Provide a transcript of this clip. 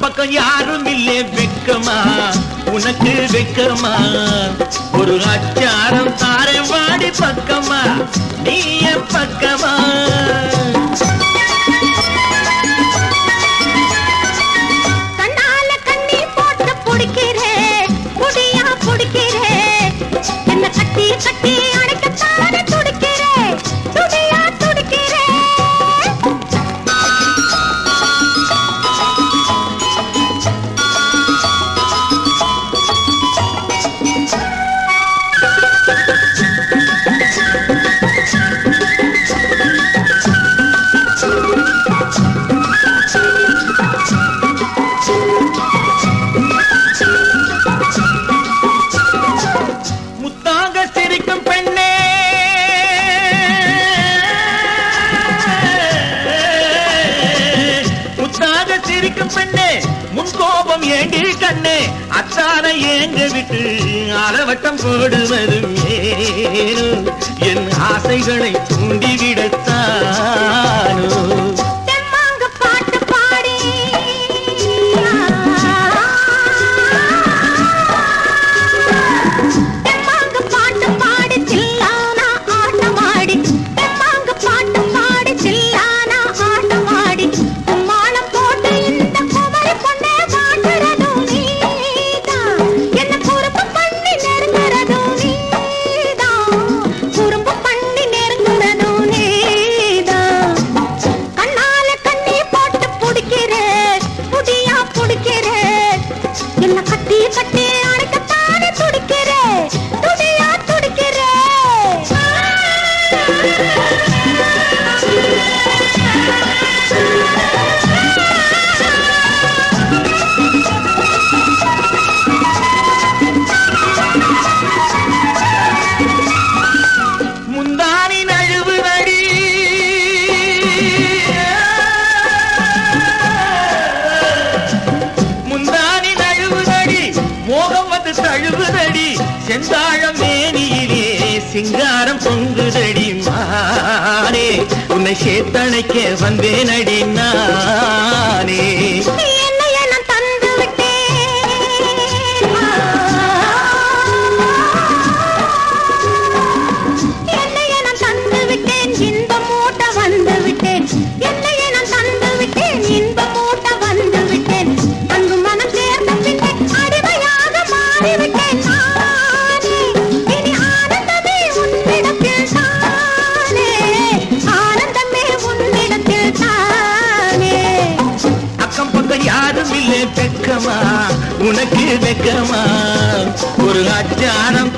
பக்கம் யாரும் இல்லை வெக்கமா? உனக்கு வெக்கமா? ஒரு அச்சாரம் தாரை வாடி பக்கமா? நீ பக்கம் பெண்ணே முன் கோபம் ஏண்டி கண்ணே? அத்தான ஏங்க விட்டு அலவட்டம் போடுவதும் என் ஆசைகளை பொங்குதடி செந்தாழம் மேனியிலே சிங்காரம் பொங்குதடி மானே. உன்னை சேத்தணைக்க வந்தேனடி நானே. எனக்கு வெக்கமா? ஒரு அச்சாரம்